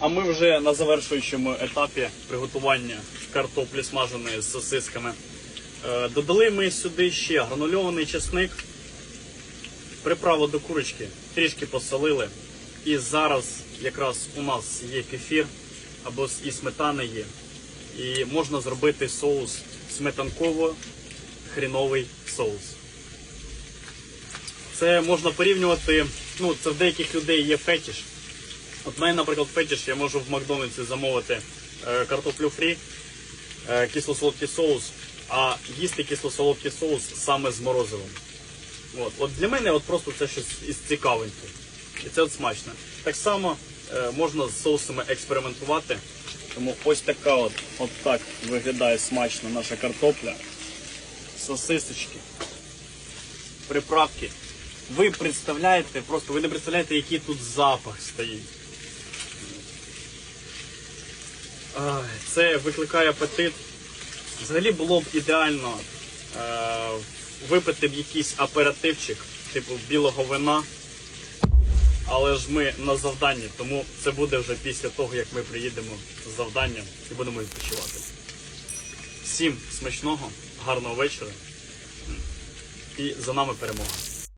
А ми вже на завершуючому етапі приготування картоплі смаженої з сосисками. Е, Додали ми сюди ще гранульований чесник, приправу до курочки, трішки посолили. І зараз якраз у нас є кефір або і сметана є. І можна зробити соус сметанково-хріновий соус. Це можна порівнювати. Ну, це в деяких людей є фетіш. От мене, наприклад, фетіш, я можу в Макдональдсі замовити е, картоплю фрі, е, кисло-солодкий соус, а їсти кисло-солодкий соус саме з морозивом. От, от для мене от просто це щось із цікавинки. І це от смачно. Так само е, можна з соусами експериментувати. Тому ось така от, от так виглядає смачно наша картопля. Сосисочки, приправки. Ви представляєте, просто ви не представляєте, який тут запах стоїть. Це викликає апетит. Взагалі було б ідеально е, випити б якийсь аперативчик, типу білого вина. Але ж ми на завданні, тому це буде вже після того, як ми приїдемо з завданням і будемо відпочивати. Всім смачного, гарного вечора і за нами перемога.